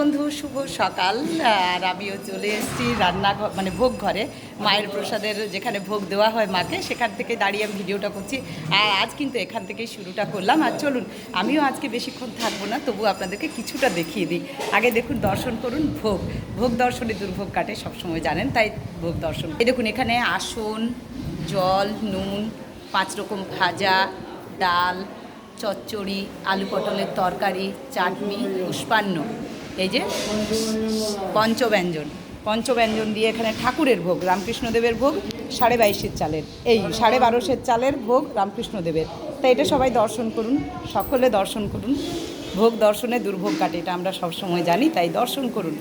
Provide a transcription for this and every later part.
বন্ধু, শুভ সকাল। আর আমিও চলে এসেছি রান্নাঘর মানে ভোগ ঘরে মায়ের প্রসাদের যেখানে ভোগ দেওয়া হয় মাকে, সেখান থেকে দাঁড়িয়ে আমি ভিডিওটা করছি। আর আজ কিন্তু এখান থেকেই শুরুটা করলাম। আর চলুন, আমিও আজকে বেশিক্ষণ থাকব না তবু আপনাদেরকে কিছুটা দেখিয়ে দিই। আগে দেখুন, দর্শন করুন, ভোগ। ভোগ দর্শনে দুর্ভোগ কাটে, সবসময় জানেন, তাই ভোগ দর্শন। এই দেখুন, এখানে আসন, জল, নুন, পাঁচ রকম ভাজা, ডাল, চচ্চড়ি, আলু পটলের তরকারি, চাটনি, পুষ্পান্ন। এই যে পঞ্চব্যঞ্জন। পঞ্চব্যঞ্জন দিয়ে এখানে ঠাকুরের ভোগ, রামকৃষ্ণদেবের ভোগ, সাড়ে বাইশের চালের, এই সাড়ে বারোশের চালের ভোগ রামকৃষ্ণদেবের। তাই এটা সবাই দর্শন করুন, সকলে দর্শন করুন। ভোগ দর্শনে দুর্ভোগ কাটে, এটা আমরা সবসময় জানি, তাই দর্শন করুন।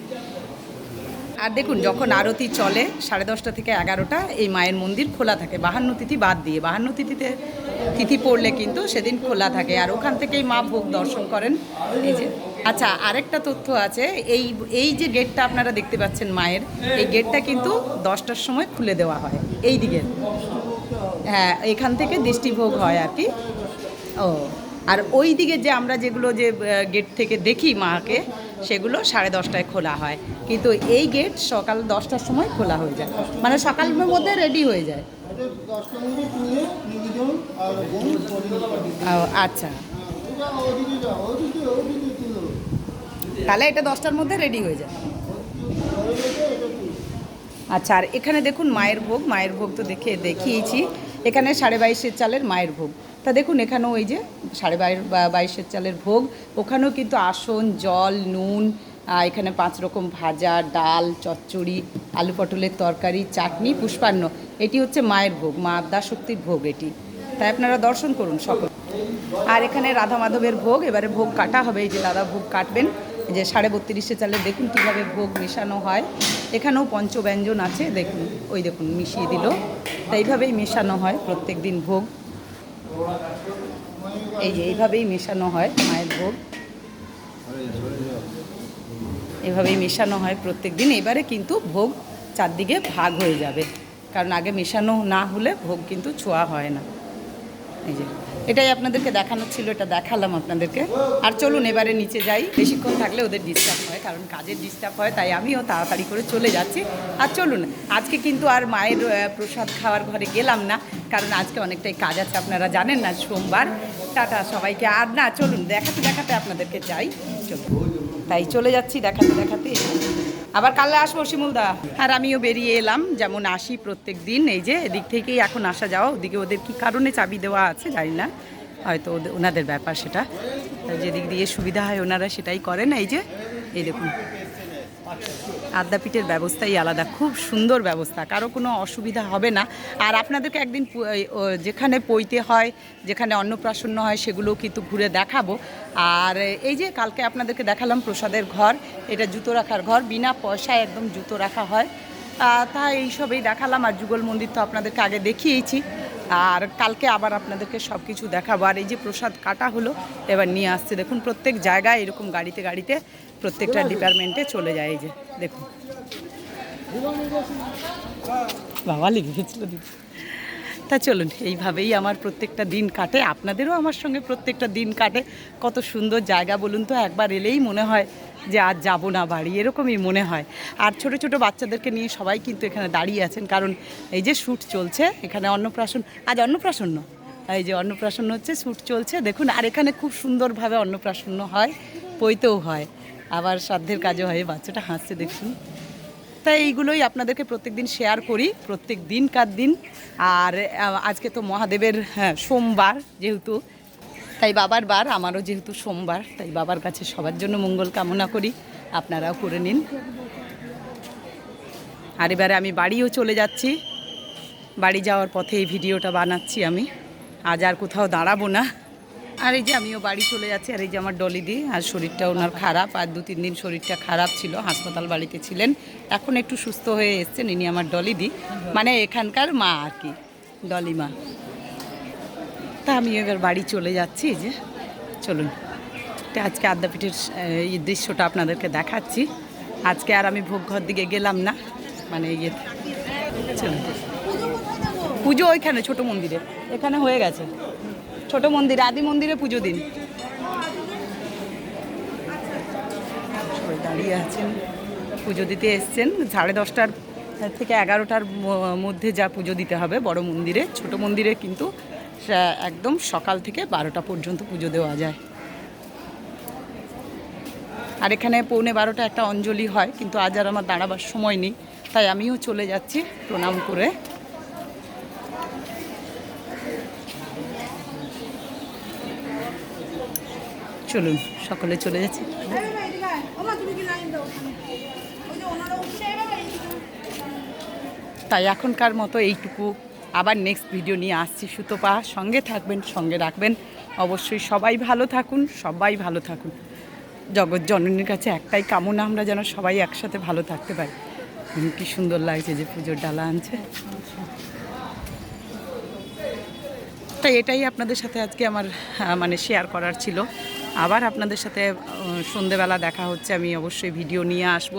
আর দেখুন, যখন আরতি চলে সাড়ে দশটা থেকে এগারোটা, এই মায়ের মন্দির খোলা থাকে। বাহান্ন তিথি বাদ দিয়ে বাহান্ন তিথিতে তিথি পড়লে কিন্তু সেদিন খোলা থাকে। আর ওখান থেকেই মা ভোগ দর্শন করেন। এই যে আচ্ছা আরেকটা তথ্য আছে। এই এই যে গেটটা আপনারা দেখতে পাচ্ছেন মায়ের, এই গেটটা কিন্তু দশটার সময় খুলে দেওয়া হয়। এই দিকের হ্যাঁ এখান থেকে দৃষ্টিভোগ হয় আর কি। ও, আর ওই দিকে যে আমরা যেগুলো যে গেট থেকে দেখি মাকে, সেগুলো সাড়ে দশটায় খোলা হয়। কিন্তু এই গেট সকাল দশটার সময় খোলা হয়ে যায়। মানে সকালের মধ্যে রেডি হয়ে যায়। আচ্ছা। তাহলে এটা দশটার মধ্যে রেডি হয়ে যায় আচ্ছা আর এখানে দেখুন মায়ের ভোগ মায়ের ভোগ তো দেখে দেখিয়েছি। এখানে সাড়ে বাইশের চালের মায়ের ভোগ। তা দেখুন, এখানেও ওই যে সাড়ে বাইশের চালের ভোগ। ওখানেও কিন্তু আসন, জল, নুন এখানে পাঁচ রকম ভাজা, ডাল, চচ্চড়ি, আলু পটলের তরকারি, চাটনি, পুষ্পান্ন। এটি হচ্ছে মায়ের ভোগ, মা আদ্যাশক্তির ভোগ এটি। তাই আপনারা দর্শন করুন সকল। আর এখানে রাধা মাধবের ভোগ, এবারে ভোগ কাটা হবে। এই যে দাদা ভোগ কাটবেন যে সাড়ে বত্রিশে চালে দেখুন কীভাবে ভোগ মেশানো হয়। এখানেও পঞ্চব্যঞ্জন আছে, দেখুন, ওই দেখুন, মিশিয়ে দিল। তাই এইভাবেই মেশানো হয় প্রত্যেক দিন ভোগ। এই যে এইভাবেই মেশানো হয় মায়ের ভোগ। এভাবেই মেশানো হয় প্রত্যেক দিন। এবারে কিন্তু ভোগ চারদিকে ভাগ হয়ে যাবে। কারণ আগে মেশানো না হলে ভোগ কিন্তু ছোঁয়া হয় না। এই যে, এটাই আপনাদেরকে দেখানো ছিল, এটা দেখালাম আপনাদেরকে। আর চলুন এবারে নিচে যাই। বেশিক্ষণ থাকলে ওদের ডিস্টার্ব হয়, কারণ কাজের ডিস্টার্ব হয়, তাই আমিও তাড়াতাড়ি করে চলে যাচ্ছি। আর চলুন, আজকে কিন্তু আর মায়ের প্রসাদ খাওয়ার ঘরে গেলাম না, কারণ আজকে অনেকটাই কাজ আছে, আপনারা জানেন না, সোমবার। টাটা সবাইকে। আর না, চলুন, দেখাতে দেখাতে আপনাদেরকে যাই। তাই চলে যাচ্ছি দেখাতে দেখাতে। আবার কালে আসব শিমুলদা আর আমিও বেরিয়ে এলাম, যেমন আসি প্রত্যেক দিন। এই যে, এদিক থেকেই এখন আসা যাওয়া। ওদিকে ওদের কি কারণে চাবি দেওয়া আছে, জানি না। হয়তো ওনাদের ব্যাপার সেটা। যেদিক দিয়ে সুবিধা হয় ওনারা সেটাই করেন। এই যে, এই দেখুন। আদ্যাপীঠের ব্যবস্থাই আলাদা, খুব সুন্দর ব্যবস্থা, কারও কোনো অসুবিধা হবে না। আর আপনাদেরকে একদিন যেখানে পইতে হয়, যেখানে অন্নপ্রাশন্ন হয়, সেগুলোও কিন্তু ঘুরে দেখাবো। আর এই যে কালকে আপনাদেরকে দেখালাম প্রসাদের ঘর, এটা জুতো রাখার ঘর, বিনা পয়সায় একদম জুতো রাখা হয়। তা এইসবেই দেখালাম, আর যুগল মন্দির তো আপনাদেরকে আগে দেখিয়েছি। আর কালকে আবার আপনাদেরকে সব কিছু দেখাবো। আর এই যে প্রসাদ কাটা হলো, এবার নিয়ে আসছে। দেখুন, প্রত্যেক জায়গায় এরকম গাড়িতে গাড়িতে প্রত্যেকটা ডিপার্টমেন্টে চলে যায় এই যে, দেখুন। বাবা লিখেছিল দিদি। তা চলুন, এইভাবেই আমার প্রত্যেকটা দিন কাটে। আপনাদেরও আমার সঙ্গে প্রত্যেকটা দিন কাটে। কত সুন্দর জায়গা বলুন তো, একবার এলেই মনে হয় যে আজ যাব না বাড়ি, এরকমই মনে হয়। আর ছোট ছোট বাচ্চাদেরকে নিয়ে সবাই কিন্তু এখানে দাঁড়িয়ে আছেন, কারণ এই যে শ্যুট চলছে, এখানে অন্নপ্রাশন, আজ অন্নপ্রাশন এই যে অন্নপ্রাশন হচ্ছে, শ্যুট চলছে, দেখুন, আর এখানে খুব সুন্দরভাবে অন্নপ্রাশন হয় পইতেও হয়, আবার সাধ্যের কাজও হয় বাচ্চাটা হাসছে, দেখুন। তাই এইগুলোই আপনাদেরকে প্রত্যেকদিন শেয়ার করি, প্রত্যেক দিন কার দিন। আর আজকে তো মহাদেবের হ্যাঁ সোমবার যেহেতু, তাই বাবার বার, আমারও যেহেতু সোমবার, তাই বাবার কাছে সবার জন্য মঙ্গল কামনা করি, আপনারাও করে নিন। আর এবারে আমি বাড়িও চলে যাচ্ছি। বাড়ি যাওয়ার পথে এই ভিডিওটা বানাচ্ছি আমি। আজ আর কোথাও দাঁড়াবো না। আর এই যে আমিও বাড়ি চলে যাচ্ছি, আর এই যে আমার ডলিদি, আর শরীরটা ওনার খারাপ, আর দু তিন দিন শরীরটা খারাপ ছিল, হাসপাতাল বাড়িতে ছিলেন, এখন একটু সুস্থ হয়ে এসছেন, ইনি আমার ডলিদি মানে এখানকার মা আর কি, ডলি মা। তা আমি এবার বাড়ি চলে যাচ্ছি যে, চলুন। এটা আজকে আদ্যাপীঠের এই দৃশ্যটা আপনাদেরকে দেখাচ্ছি। আজকে আর আমি ভোগ ঘর দিকে গেলাম না মানে ইয়ে চলুন। পুজো ওইখানে, ছোট মন্দিরে, এখানে হয়ে গেছে। ছোট মন্দিরে, আদি মন্দিরে পুজো দিন। দাঁড়িয়ে আছেন, পুজো দিতে এসছেন। সাড়ে দশটার থেকে এগারোটার মধ্যে যা পুজো দিতে হবে বড় মন্দিরে। ছোট মন্দিরে কিন্তু একদম সকাল থেকে বারোটা পর্যন্ত পুজো দেওয়া যায়। আর এখানে পৌনে বারোটা একটা অঞ্জলি হয়, কিন্তু আজ আর আমার দাঁড়াবার সময় নেই। তাই আমিও চলে যাচ্ছি প্রণাম করে। চলুন, সকলে চলে যাচ্ছি। তাই এখনকার মতো এইটুকু। আবার নেক্সট ভিডিও নিয়ে আসছি সুতপা। সঙ্গে থাকবেন, সঙ্গে রাখবেন। অবশ্যই সবাই ভালো থাকুন, সবাই ভালো থাকুন। জগৎ জননীর কাছে একটাই কামনা, আমরা যেন সবাই একসাথে ভালো থাকতে পারি। কি সুন্দর লাগছে যে পুজোর ডালা আনছে। তাই এটাই আপনাদের সাথে আজকে আমার মানে শেয়ার করার ছিল। আবার আপনাদের সাথে সন্ধেবেলা দেখা হচ্ছে, আমি অবশ্যই ভিডিও নিয়ে আসব।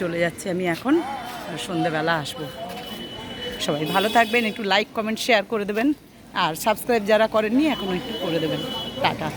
চলে যাচ্ছি আমি এখন সন্ধেবেলা আসব। সবাই ভালো থাকবেন, একটু লাইক কমেন্ট শেয়ার করে দেবেন। আর সাবস্ক্রাইব যারা করেননি, এখনও একটু করে দেবেন। টাটা।